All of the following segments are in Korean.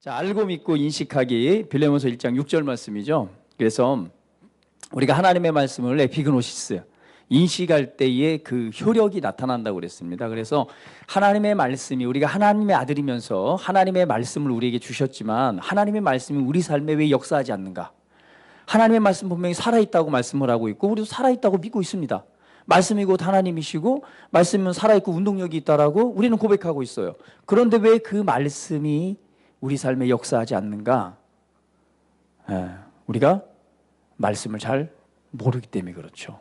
자, 알고 믿고 인식하기 빌레몬서 1장 6절 말씀이죠. 그래서 우리가 하나님의 말씀을 에피그노시스 인식할 때에 그 효력이 나타난다고 그랬습니다. 그래서 하나님의 말씀이 우리가 하나님의 아들이면서 하나님의 말씀을 우리에게 주셨지만 하나님의 말씀이 우리 삶에 왜 역사하지 않는가? 하나님의 말씀 분명히 살아있다고 말씀을 하고 있고 우리도 살아있다고 믿고 있습니다. 말씀이 곧 하나님이시고 말씀은 살아있고 운동력이 있다라고 우리는 고백하고 있어요. 그런데 왜 그 말씀이 우리 삶에 역사하지 않는가? 예, 우리가 말씀을 잘 모르기 때문에 그렇죠.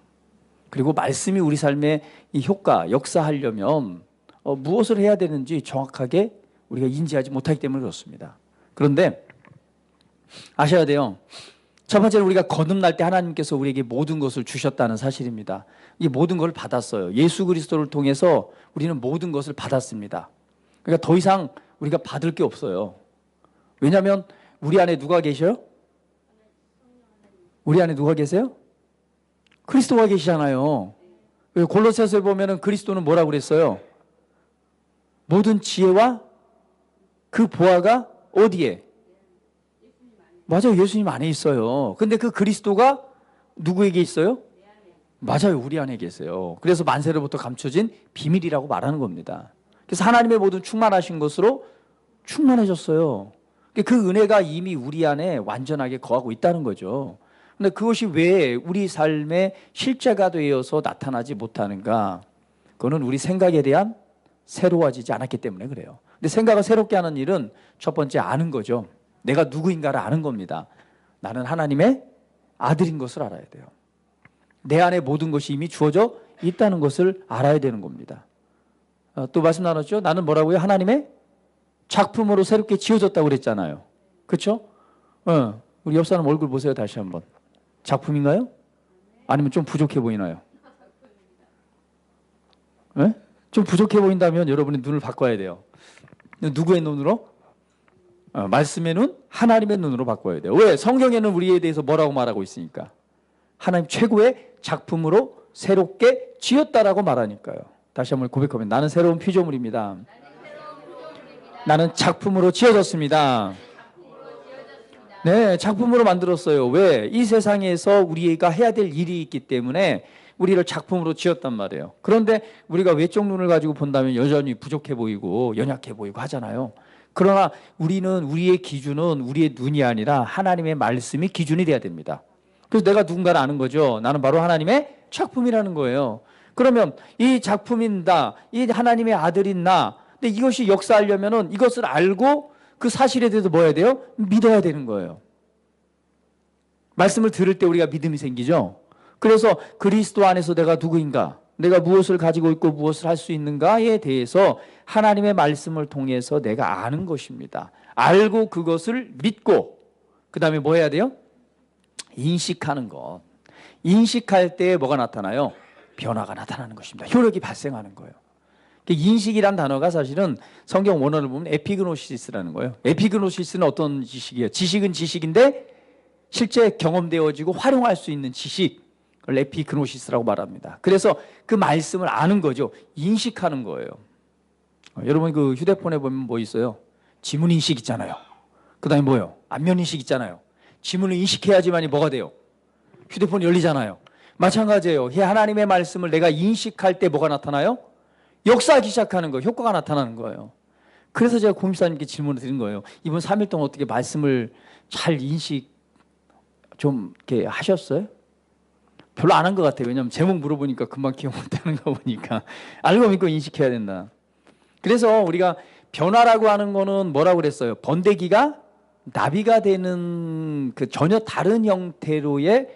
그리고 말씀이 우리 삶에 이 효과, 역사하려면 어, 무엇을 해야 되는지 정확하게 우리가 인지하지 못하기 때문에 그렇습니다. 그런데 아셔야 돼요. 첫 번째는 우리가 거듭날 때 하나님께서 우리에게 모든 것을 주셨다는 사실입니다. 이 모든 걸 받았어요. 예수 그리스도를 통해서 우리는 모든 것을 받았습니다. 그러니까 더 이상 우리가 받을 게 없어요. 왜냐하면 우리 안에 누가 계셔요? 우리 안에 누가 계세요? 그리스도가 계시잖아요. 골로새서에 보면은 그리스도는 뭐라고 그랬어요? 모든 지혜와 그 보아가 어디에? 맞아요. 예수님 안에 있어요. 근데 그 그리스도가 누구에게 있어요? 맞아요. 우리 안에 계세요. 그래서 만세로부터 감춰진 비밀이라고 말하는 겁니다. 그래서 하나님의 모든 충만하신 것으로 충만해졌어요. 그 은혜가 이미 우리 안에 완전하게 거하고 있다는 거죠. 근데 그것이 왜 우리 삶의 실제가 되어서 나타나지 못하는가? 그거는 우리 생각에 대한 새로워지지 않았기 때문에 그래요. 근데 생각을 새롭게 하는 일은 첫 번째 아는 거죠. 내가 누구인가를 아는 겁니다. 나는 하나님의 아들인 것을 알아야 돼요. 내 안에 모든 것이 이미 주어져 있다는 것을 알아야 되는 겁니다. 어, 또 말씀 나눴죠? 나는 뭐라고요? 하나님의 작품으로 새롭게 지어졌다고 그랬잖아요. 그렇죠? 어, 우리 옆 사람 얼굴 보세요. 다시 한번. 작품인가요? 아니면 좀 부족해 보이나요? 네? 좀 부족해 보인다면 여러분이 눈을 바꿔야 돼요. 누구의 눈으로? 어, 말씀의 눈, 하나님의 눈으로 바꿔야 돼요. 왜? 성경에는 우리에 대해서 뭐라고 말하고 있으니까. 하나님 최고의 작품으로 새롭게 지었다라고 말하니까요. 다시 한번 고백하면 나는 새로운 피조물입니다. 나는 작품으로 지어졌습니다. 네, 작품으로 만들었어요. 왜? 이 세상에서 우리가 해야 될 일이 있기 때문에 우리를 작품으로 지었단 말이에요. 그런데 우리가 외적 눈을 가지고 본다면 여전히 부족해 보이고 연약해 보이고 하잖아요. 그러나 우리는 우리의 기준은 우리의 눈이 아니라 하나님의 말씀이 기준이 돼야 됩니다. 그래서 내가 누군가를 아는 거죠. 나는 바로 하나님의 작품이라는 거예요. 그러면 이 작품인다, 이 하나님의 아들인 나, 근데 이것이 역사하려면은 이것을 알고 그 사실에 대해서 뭐 해야 돼요? 믿어야 되는 거예요. 말씀을 들을 때 우리가 믿음이 생기죠. 그래서 그리스도 안에서 내가 누구인가, 내가 무엇을 가지고 있고 무엇을 할 수 있는가에 대해서 하나님의 말씀을 통해서 내가 아는 것입니다. 알고 그것을 믿고 그 다음에 뭐 해야 돼요? 인식하는 것. 인식할 때 뭐가 나타나요? 변화가 나타나는 것입니다. 효력이 발생하는 거예요. 그 인식이란 단어가 사실은 성경 원어를 보면 에피그노시스라는 거예요. 에피그노시스는 어떤 지식이에요? 지식은 지식인데 실제 경험되어지고 활용할 수 있는 지식. 을 에피그노시스라고 말합니다. 그래서 그 말씀을 아는 거죠. 인식하는 거예요. 어, 여러분 그 휴대폰에 보면 뭐 있어요? 지문 인식 있잖아요. 그다음에 뭐요? 안면 인식 있잖아요. 지문을 인식해야지만이 뭐가 돼요? 휴대폰이 열리잖아요. 마찬가지예요. 하나님의 말씀을 내가 인식할 때 뭐가 나타나요? 역사하기 시작하는 거, 효과가 나타나는 거예요. 그래서 제가 고민사님께 질문을 드린 거예요. 이번 3일 동안 어떻게 말씀을 잘 인식 좀 이렇게 하셨어요? 별로 안 한 것 같아요. 왜냐하면 제목 물어보니까 금방 기억 못하는 거 보니까 알고 믿고 인식해야 된다. 그래서 우리가 변화라고 하는 거는 뭐라고 그랬어요? 번데기가 나비가 되는 그 전혀 다른 형태로의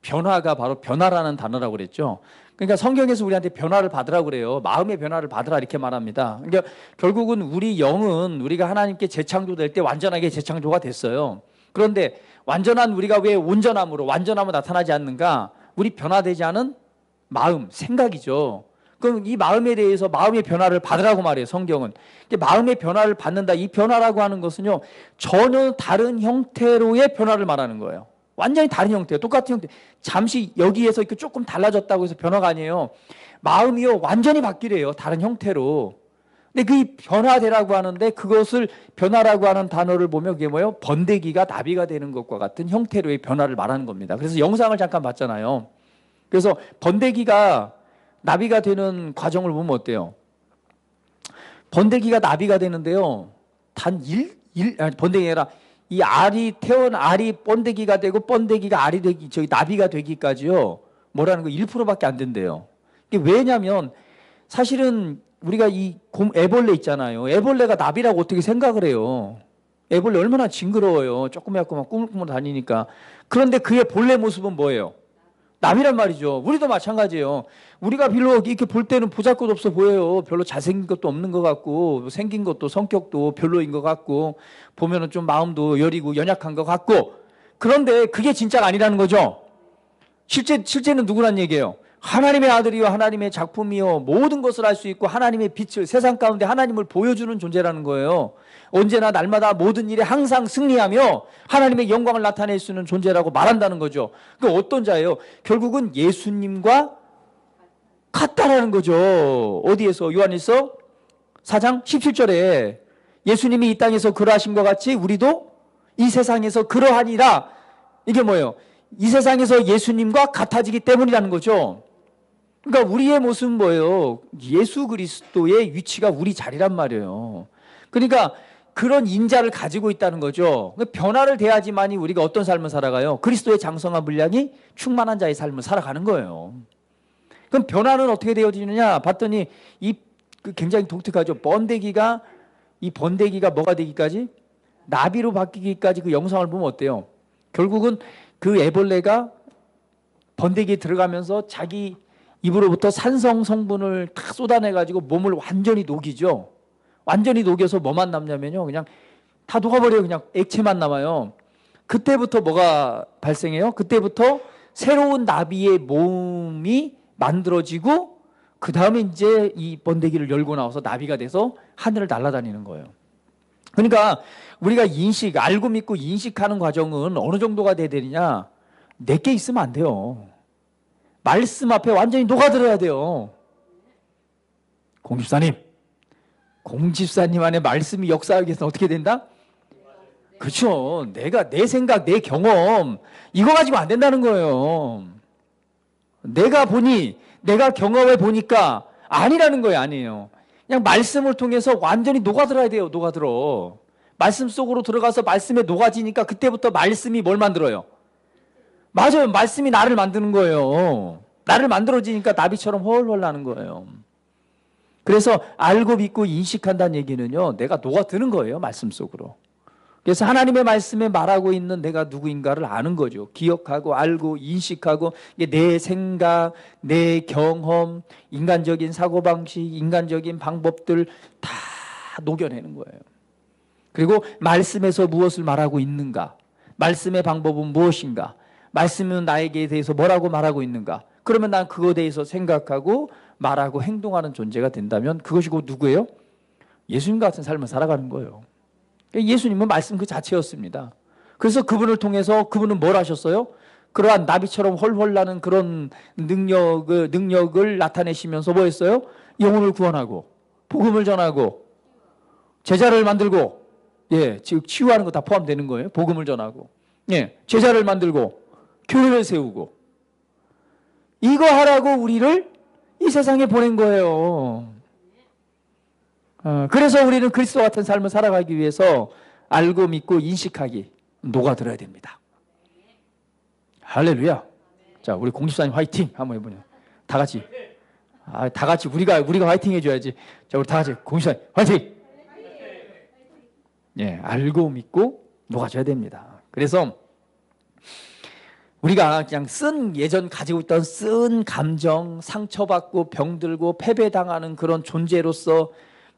변화가 바로 변화라는 단어라고 그랬죠. 그러니까 성경에서 우리한테 변화를 받으라고 그래요. 마음의 변화를 받으라 이렇게 말합니다. 그러니까 결국은 우리 영은 우리가 하나님께 재창조될 때 완전하게 재창조가 됐어요. 그런데 완전한 우리가 왜 온전함으로 완전함으로 나타나지 않는가? 우리 변화되지 않은 마음, 생각이죠. 그럼 이 마음에 대해서 마음의 변화를 받으라고 말해요, 성경은. 마음의 변화를 받는다. 이 변화라고 하는 것은요, 전혀 다른 형태로의 변화를 말하는 거예요. 완전히 다른 형태예요. 똑같은 형태. 잠시 여기에서 이렇게 조금 달라졌다고 해서 변화가 아니에요. 마음이요, 완전히 바뀌래요. 다른 형태로. 근데 그 변화되라고 하는데 그것을 변화라고 하는 단어를 보면 그게 뭐예요? 번데기가 나비가 되는 것과 같은 형태로의 변화를 말하는 겁니다. 그래서 영상을 잠깐 봤잖아요. 그래서 번데기가 나비가 되는 과정을 보면 어때요? 번데기가 나비가 되는데요. 단 일, 일, 아니, 번데기가 아니라 이 알이 태어난 알이 번데기가 되고 번데기가 알이 되기, 저기 나비가 되기까지요. 뭐라는 거 1%밖에 안 된대요. 이게 왜냐면 사실은 우리가 이 곰, 애벌레 있잖아요. 애벌레가 나비라고 어떻게 생각을 해요? 애벌레 얼마나 징그러워요. 조그맣고 막 꾸물꾸물 다니니까. 그런데 그의 본래 모습은 뭐예요? 나비란 말이죠. 우리도 마찬가지예요. 우리가 별로 이렇게 볼 때는 보잘것 없어 보여요. 별로 잘생긴 것도 없는 것 같고 생긴 것도 성격도 별로인 것 같고 보면은 좀 마음도 여리고 연약한 것 같고 그런데 그게 진짜가 아니라는 거죠. 실제 실제는 누구란 얘기예요? 하나님의 아들이요 하나님의 작품이요 모든 것을 할수 있고 하나님의 빛을 세상 가운데 하나님을 보여주는 존재라는 거예요. 언제나 날마다 모든 일에 항상 승리하며 하나님의 영광을 나타낼 수 있는 존재라고 말한다는 거죠. 그 어떤 자예요? 결국은 예수님과 같다라는 거죠. 어디에서 요한일서 4장 17절에 예수님이 이 땅에서 그러하신 것 같이 우리도 이 세상에서 그러하니라. 이게 뭐예요? 이 세상에서 예수님과 같아지기 때문이라는 거죠. 그러니까 우리의 모습은 뭐예요? 예수 그리스도의 위치가 우리 자리란 말이에요. 그러니까 그런 인자를 가지고 있다는 거죠. 그러니까 변화를 돼야지만이 우리가 어떤 삶을 살아가요? 그리스도의 장성한 분량이 충만한 자의 삶을 살아가는 거예요. 그럼 변화는 어떻게 되어지느냐? 봤더니 이그 굉장히 독특하죠. 번데기가 이 번데기가 뭐가 되기까지 나비로 바뀌기까지 그 영상을 보면 어때요? 결국은 그 애벌레가 번데기에 들어가면서 자기 입으로부터 산성 성분을 다 쏟아내 가지고 몸을 완전히 녹이죠. 완전히 녹여서 뭐만 남냐면요. 그냥 다 녹아버려요. 그냥 액체만 남아요. 그때부터 뭐가 발생해요? 그때부터 새로운 나비의 몸이 만들어지고 그 다음에 이제 이 번데기를 열고 나와서 나비가 돼서 하늘을 날아다니는 거예요. 그러니까 우리가 인식, 알고 믿고 인식하는 과정은 어느 정도가 돼야 되느냐? 내게 있으면 안 돼요. 말씀 앞에 완전히 녹아들어야 돼요. 공집사님, 공집사님 안에 말씀이 역사하기 위해서 어떻게 된다? 그렇죠. 내가 내 생각, 내 경험 이거 가지고 안 된다는 거예요. 내가 보니, 내가 경험해 보니까 아니라는 거예요, 아니에요. 그냥 말씀을 통해서 완전히 녹아들어야 돼요, 녹아들어. 말씀 속으로 들어가서 말씀에 녹아지니까 그때부터 말씀이 뭘 만들어요? 맞아요. 말씀이 나를 만드는 거예요. 나를 만들어지니까 나비처럼 훨훨 나는 거예요. 그래서 알고 믿고 인식한다는 얘기는요, 내가 녹아드는 거예요, 말씀 속으로. 그래서 하나님의 말씀에 말하고 있는 내가 누구인가를 아는 거죠. 기억하고 알고 인식하고 내 생각, 내 경험, 인간적인 사고방식, 인간적인 방법들 다 녹여내는 거예요. 그리고 말씀에서 무엇을 말하고 있는가? 말씀의 방법은 무엇인가? 말씀은 나에게 대해서 뭐라고 말하고 있는가? 그러면 난 그거에 대해서 생각하고 말하고 행동하는 존재가 된다면 그것이 곧 누구예요? 예수님 같은 삶을 살아가는 거예요. 예수님은 말씀 그 자체였습니다. 그래서 그분을 통해서 그분은 뭘 하셨어요? 그러한 나비처럼 헐헐 나는 그런 능력을, 능력을 나타내시면서 뭐 했어요? 영혼을 구원하고, 복음을 전하고, 제자를 만들고, 예, 즉, 치유하는 거 다 포함되는 거예요. 복음을 전하고, 예, 제자를 만들고, 교회를 세우고, 이거 하라고 우리를 이 세상에 보낸 거예요. 어, 그래서 우리는 그리스도 같은 삶을 살아가기 위해서 알고 믿고 인식하기 녹아들어야 됩니다. 할렐루야. 자, 우리 공집사님 화이팅 한번 해보냐. 다 같이. 아, 다 같이 우리가 우리가 화이팅 해줘야지. 자, 우리 다 같이 공집사님 화이팅. 예, 알고 믿고 녹아줘야 됩니다. 그래서 우리가 그냥 쓴 예전 가지고 있던 쓴 감정, 상처받고 병들고 패배당하는 그런 존재로서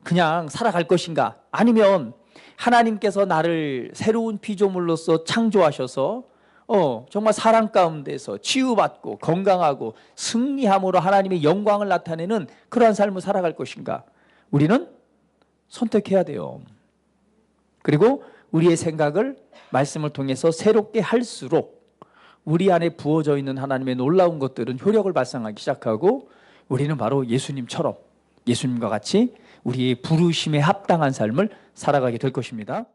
그냥 살아갈 것인가? 아니면 하나님께서 나를 새로운 피조물로서 창조하셔서 어, 정말 사랑 가운데서 치유받고 건강하고 승리함으로 하나님의 영광을 나타내는 그러한 삶을 살아갈 것인가? 우리는 선택해야 돼요. 그리고 우리의 생각을 말씀을 통해서 새롭게 할수록 우리 안에 부어져 있는 하나님의 놀라운 것들은 효력을 발생하기 시작하고 우리는 바로 예수님처럼 예수님과 같이 우리의 부르심에 합당한 삶을 살아가게 될 것입니다.